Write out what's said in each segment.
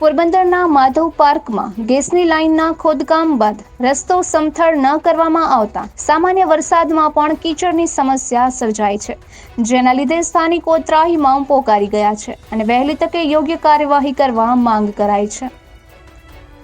પોરબંદરના માધવ પાર્કમાં ગેસની લાઇનના ખોદકામ બાદ રસ્તો સમથળ ન કરવામાં આવતા સામાન્ય વરસાદમાં પણ કીચડની સમસ્યા સર્જાય છે, જેના લીધે સ્થાનિકો ત્રાહીમામ પોકારી ગયા છે અને વહેલી તકે યોગ્ય કાર્યવાહી કરવા માંગ કરાઈ છે.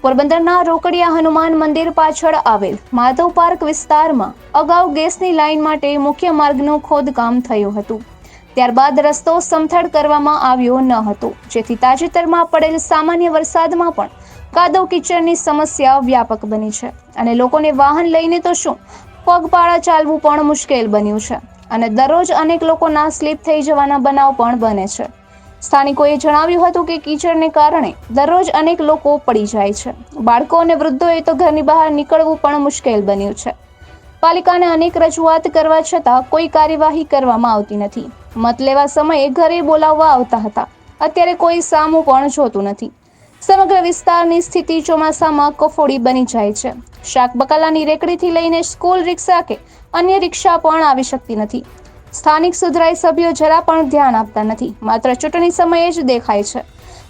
પોરબંદરના રોકડિયા હનુમાન મંદિર પાછળ આવેલ માધવ પાર્ક વિસ્તારમાં અગાઉ ગેસની લાઇન માટે મુખ્ય માર્ગનું ખોદકામ થયું હતું. ત્યારબાદ રસ્તો સમથળ કરવામાં આવ્યો ન હતો. જેથી તાજેતરમાં પડેલ સામાન્ય વરસાદમાં પણ કાદવ કિચડની સમસ્યા વ્યાપક બની છે. અને લોકોને વાહન લઈને તો શું? પગપાળા ચાલવું પણ મુશ્કેલ બન્યું છે. અને દરરોજ અનેક લોકોના સ્લીપ થઈ જવાના બનાવ પણ બને છે. સ્થાનિકોએ જણાવ્યું હતું કે કીચડને કારણે દરરોજ અનેક લોકો પડી જાય છે. બાળકો અને વૃદ્ધોએ તો ઘરની બહાર નીકળવું પણ મુશ્કેલ બન્યું છે. પાલિકાને અનેક રજૂઆત કરવા છતાં કોઈ કાર્યવાહી કરવામાં આવતી નથી. મત લેવા સમયે ઘરે બોલાવવા આવતા હતા. અત્યારે કોઈ સામું પણ જોતું નથી. સમગ્ર વિસ્તારની સ્થિતિ ચોમાસામાં કફોડી બની જાય છે. શાક બકાલાની રેકડીથી લઈને સ્કૂલ રિક્ષા કે અન્ય રિક્ષા પણ આવી શકતી નથી. સ્થાનિક સુધરાઈ સભ્યો જરા પણ ધ્યાન આપતા નથી. માત્ર ચૂંટણી સમયે જ દેખાય છે.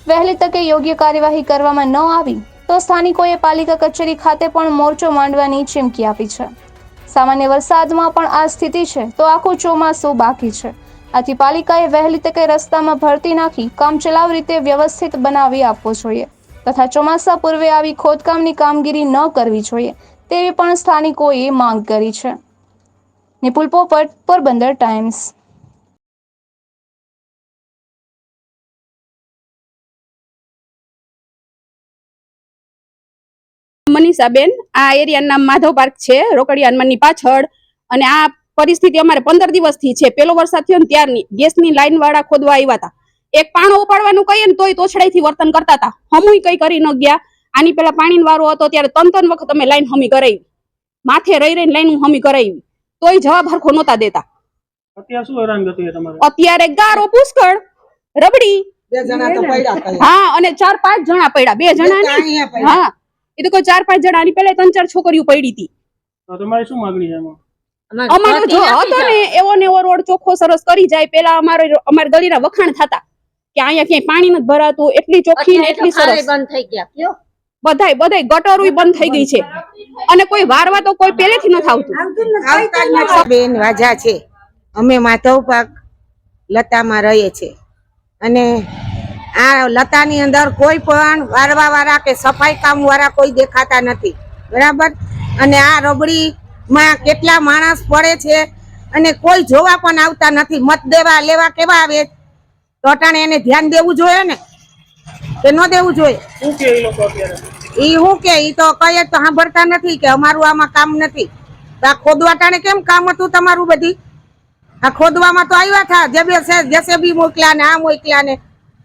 વહેલી તકે યોગ્ય કાર્યવાહી કરવામાં ન આવી, તો સ્થાનિકોએ પાલિકા કચેરી ખાતે પણ મોરચો માંડવાની ચીમકી આપી છે. સામાન્ય વરસાદમાં પણ આ સ્થિતિ છે, તો આખું ચોમાસું બાકી છે. આથી પાલિકાએ વહેલી તકે રસ્તામાં ભરતી નાખી કામચલાઉ રીતે વ્યવસ્થિત બનાવી આપવો જોઈએ તથા ચોમાસા પૂર્વે આવી ખોદકામની કામગીરી ન કરવી જોઈએ તેવી પણ સ્થાનિકોએ માંગ કરી છે. નિપુલ પોપટ, પોરબંદર ટાઈમ્સ. મનીષાબેન, આ એરિયાનું નામ માધવ પાર્ક છે, રોકડિયા હનુમાનની પાછળ. અને આ પરિસ્થિતિ અમારે પંદર દિવસથી છે. પેલો વરસાદ થયો ને ત્યારની ગેસની લાઈન વાળા ખોદવા આવ્યા હતા એક પાણો ઉપાડવાનું કહીએ ને તોય તોછડાઈથી વર્તન કરતા હતા હમુય કઈ કરી ન ગયા. આની પેલા પાણીનો વારો હતો ત્યારે ત્રણ ત્રણ વખત અમે લાઈન હમી કરાવી માથે રહી રહીને લાઈન હમી કરાવી તોય જવાબ હરખો નહોતા દેતા. અત્યારે શું હેરાન ગતિ છે તમારે? અત્યારે ગારો પુષ્કળ રબડી. હા અને ચાર પાંચ જણા પડ્યા. બે જણા હા. એ તો કોઈ ચાર પાંચ જણા. ની પેલા ત્રણ ચાર છોકરીઓ પડી હતી તમારી શું માગણી છે એમાં? અમારો જો હતો ને એવો ને એવો રોડ ચોખ્ખો સરસ કરી જાય. પેલા અમારો અમાર ગલીના વખાણ થતા. કે અહીંયા ક્યાંય પાણી નથી ભરાતું એટલી ચોખ્ખી ને એટલી સરસ. બંધ થઈ ગયા કયો? બધાય બધાય ગટરોય બંધ થઈ ગઈ છે. અને કોઈ વારવા તો કોઈ પહેલેથી નથી આવતું. આવતા જ નથી. બેન વાજા છે. અમે માધવ પાક લતામાં રહીએ છે. અને આ લતાની અંદર કોઈ પણ વારવા વાળા કે સફાઈ કામ વાળા કોઈ દેખાતા નથી. બરાબર? અને આ કેટલા માણસ પડે છે અને કોઈ જોવા પણ આવતા નથી. મત દેવા લેવા કેવા આવે? તો અટાણે એને ધ્યાન દેવું જોઈએ ને? કે ન દેવું જોઈએ? શું કે એ લોકો અત્યારે? ઈ હું કે? ઈ તો કઈ તો સાંભળતા નથી કે અમારું આમાં કામ નથી. આ ખોદવા ટાણે કેમ કામ હતું તમારું બધી? આ ખોદવામાં તો આવ્યા થા. જેબે છે જેસેબી મોકલ્યા ને આ મોકલ્યા ને.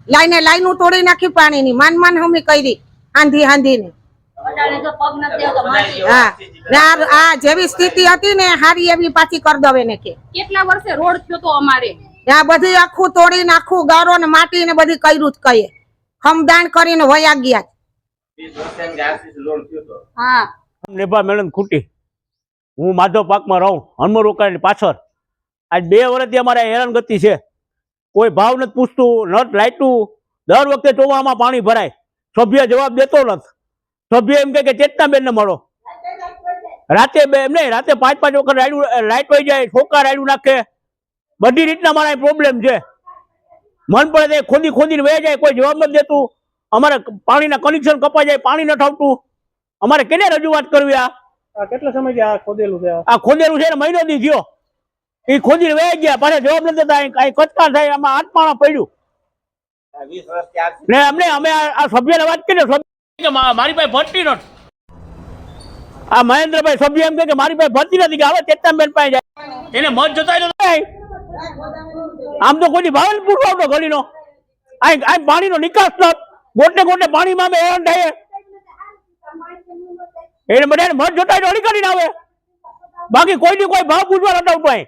લાઈને લાઈનું તોડી નાખી પાણીની. માન માન હમી કરી. આંધી આંધી હા. આ- આ જેવી સ્થિતિ હતી ને હારી એવી પાછી કરી દવે એને કે. કેટલા વર્ષે રોડ થયો તો અમારે? ત્યાં આ બધી આખું તોડીને આખું ગારો ને માટી ને બધી કર્યું જ કહીએ ખમદાણ કરીને વયા ગયા હા. મેળન ખૂટી. હું માધવ પાકમાં રહું હનુમર રોકાણની પાછળ. આજ બે વર્ષથી અમારે હેરાનગતિ છે. કોઈ ભાવ નથી પૂછતું નટ લાઈટું. દર વખતે ચોવામાં પાણી ભરાય. સભ્ય જવાબ દેતો નથી. સભ્ય એમ કે ચેતના બેન ને મળો. રાતે બે એમ નહીં રાતે પાંચ પાંચ વખત રાયડું લાઈટ હોય જાય છોકરા રાયડું નાખે. બધી રીતના મારા પ્રોબ્લેમ છે. મન પડે તે ખોદી ખોદીને વહી જાય કોઈ જવાબ નથી દેતું. અમારે પાણીના કનેક્શન કપાઈ જાય પાણી નથી આવતું. અમારે કેને રજૂઆત કરવી આ? આ કેટલા સમયથી આ ખોદેલું છે આ? ખોદેલું છે ને મહિનો દી ગયો એ ખોદી વહી ગયા પાછા જવાબ નથી દેતા અહીં કચકાર થાય આમાં આઠ પાણા પડ્યું ને અમને અમે આ સભ્યને વાત કરી સભ્ય કે મારી પાસે ભરતી નથી. આ મહેન્દ્રભાઈ સભ્ય એમ કે મારી પાસે ભરતી નથી કે હવે ચેતનબેન પાસે જાય. એને મત જોતા. આમ તો કોઈ ભાવ પૂરવા આવતો ગળીનો અહીં પાણીનો નિકાસ નથી ગોટે ગોટે પાણીમાં અમે હેરાન થાય. એને બધાને મત જોતા કરીને આવે. બાકી કોઈ કોઈ ભાવ પૂછવા નતા અહીં